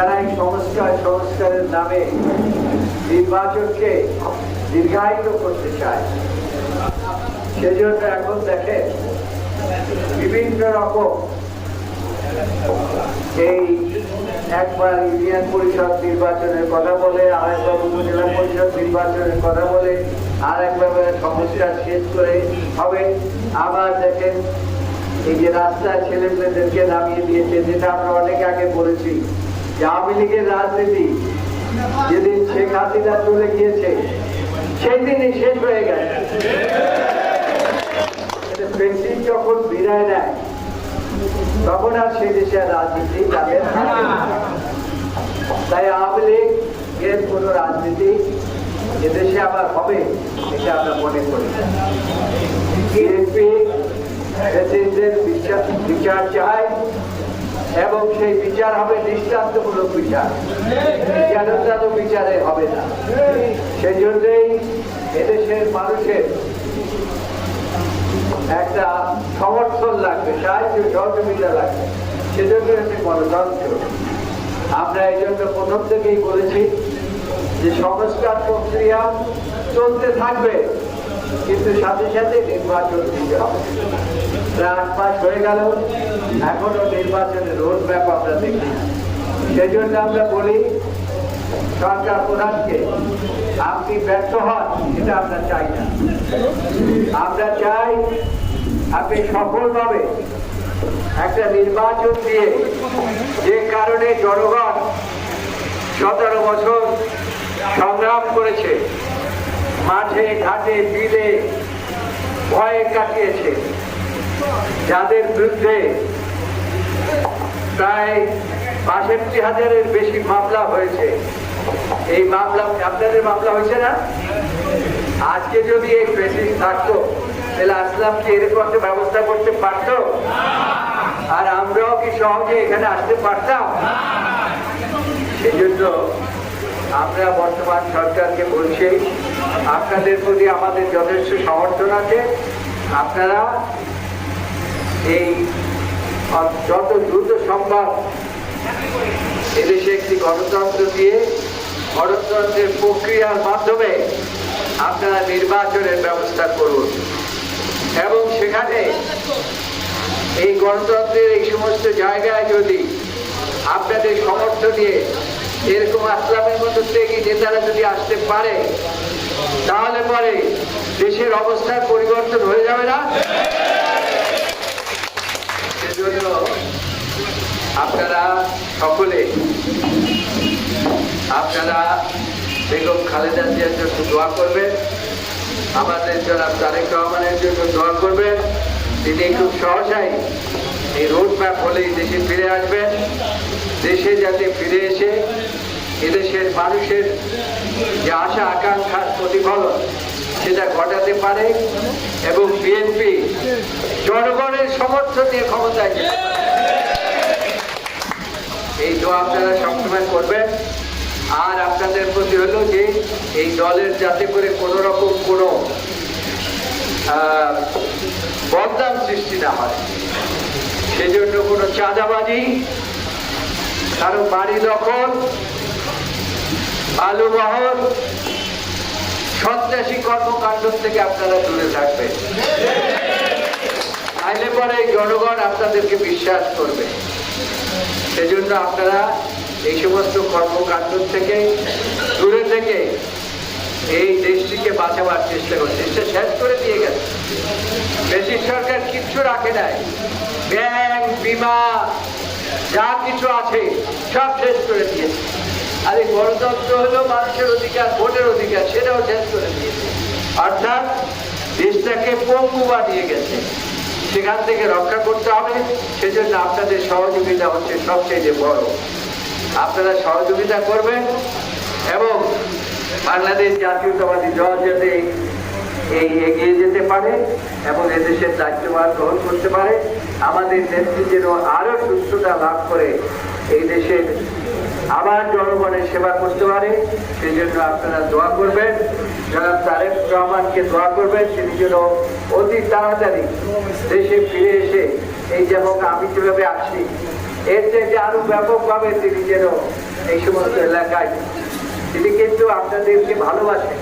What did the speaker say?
যারা এই সংস্কার, সংস্কারের নামে নির্বাচনকে দীর্ঘায়িত করতে চায় সেজন্য এখন দেখেন, বিভিন্ন রকম এই একবার ইউনিয়ন পরিষদ নির্বাচনের কথা বলে, আরেকবার উপজেলা পরিষদ নির্বাচনের কথা বলে আর একবার সংস্কার শেষ করে হবে। আবার দেখেন, এই যে রাস্তায় ছেলে মেয়েদেরকে নামিয়ে দিয়েছে, যেটা আমরা অনেক আগে বলেছি আওয়ামী লীগের রাজনীতি যেদিন শেখ হাসিনা চলে গিয়েছে সেই দিনই শেষ হয়ে গেছে। পেন্সিল যখন বিদায় নেয়, তখন আর সেই দেশের রাজনীতি তাদের তাই আওয়ামী লীগ এর কোন রাজনীতি এদেশে আবার হবে, এটা আমরা মনে করি। বিএনপি প্রেসিডেন্টের বিচার বিচার চায় এবং সেই বিচার হবে দৃষ্টান্তমূলক বিচার। বিচারকরাও বিচারে হবে না। সেই জন্যই এদেশের মানুষের একটা সমর্থন লাগবে, সাহায্য, সহযোগিতা লাগবে। সেজন্য একটি গণতন্ত্র। আমরা এই জন্য প্রথম থেকেই বলেছি যে সংস্কার প্রক্রিয়া চলতে থাকবে। কিন্তু সাথে সাথে নির্বাচন দিতে হবে আট হয়ে গেল, এখনও নির্বাচনের রোড ম্যাপ আমরা দেখি। সেই জন্য আমরা বলি, সরকার প্রধানকে, আপনি ব্যর্থ হন এটা আমরা চাই না আমরা চাই আপনি সফলভাবে একটা নির্বাচন দিয়ে যে কারণে জনগণ সতেরো বছর সংগ্রাম করেছে মাঠে, ঘাটে, বিলে ভয়ে কাটিয়েছে। যাদের বিরুদ্ধে প্রায় বাষট্টি হাজারের বেশি মামলা হয়েছে, এই মামলা, আপনাদের মামলা হয়েছে না? আজকে যদি এই প্রেসিডেন্ট থাকতো, তাহলে আসলাম কি এরকম একটা ব্যবস্থা করতে পারতো? আর আমরাও কি সহজে এখানে আসতে পারতাম? সেই জন্য আমরা বর্তমান সরকারকে বলছি, আপনাদের প্রতি আমাদের যথেষ্ট সমর্থন আছে। আপনারা এই যত দ্রুত সম্ভব এদেশে একটি গণতন্ত্র দিয়ে গণতন্ত্রের প্রক্রিয়ার মাধ্যমে আপনারা নির্বাচনের ব্যবস্থা করুন। এবং সেখানে এই গণতন্ত্রের এই সমস্ত জায়গায় যদি আপনাদের সমর্থ দিয়ে এরকম আসলামের মতো থেকে নেতারা যদি আসতে পারে, তাহলে পরে দেশের অবস্থার পরিবর্তন হয়ে যাবে না? সেজন্য আপনারা সকলে, আপনারা বেগম খালেদা জিয়ার জন্য দোয়া করবেন। আমাদের জনাব তারেক রহমানের জন্য দোয়া করবেন। তিনি খুব সহসাই এই রোড ম্যাপ হলেই দেশে ফিরে আসবেন। দেশে যাতে ফিরে এসে এদেশের মানুষের যে আশা, আকাঙ্ক্ষার প্রতিফলন, সেটা ঘটাতে পারে এবং বিএনপি জনগণের সমর্থন নিয়ে ক্ষমতায় যেতে এই দোয়া আপনারা সবসময় করবেন। আর আপনাদের প্রতি হলো যে এই দলের যাতে করে কোনো রকম কোনো আহ, সৃষ্টি না হয়। সেজন্য কোনো চাঁদাবাজি কারও বাড়ি দখল আলু বহন সন্ত্রাসী কর্মকাণ্ড থেকে আপনারা দূরে থাকবেন। তাইলে পরে জনগণ আপনাদেরকে বিশ্বাস করবে। সেজন্য আপনারা এই সমস্ত কর্মকাণ্ড থেকে দূরে থেকে এই দেশটিকে বাঁচাবার চেষ্টা করছে দেশটা শেষ করে দিয়ে গেছে। কিচ্ছু রাখে নাই ব্যাংক, বিমা, যা কিছু আছে, সব শেষ করে দিয়েছে। আর এই গণতন্ত্র হলো মানুষের অধিকার, ভোটের অধিকার, সেটাও শেষ করে দিয়েছে। অর্থাৎ দেশটাকে পঙ্গু বানিয়ে গেছে। সেখান থেকে রক্ষা করতে হবে। সেজন্য আপনাদের সহযোগিতা হচ্ছে সবচেয়ে বড়। আপনারা সহযোগিতা করবেন এবং বাংলাদেশ জাতীয়তাবাদী দল যাতে এই এগিয়ে যেতে পারে এবং এদেশের দায়িত্বভার গ্রহণ করতে পারে। আমাদের নেত্রী যেন আরও সুস্থতা লাভ করে এই দেশের আবার জনগণের সেবা করতে পারে, সেই জন্য আপনারা দোয়া করবেন। যারা তারেক রহমানকে দোয়া করবেন, তিনি যেন অতি তাড়াতাড়ি দেশে ফিরে এসে এই যেমন আমি যেভাবে আসি, এর থেকে আরও ব্যাপকভাবে তিনি যেন এই সমস্ত এলাকায়, তিনি কিন্তু আপনাদেরকে ভালোবাসেন।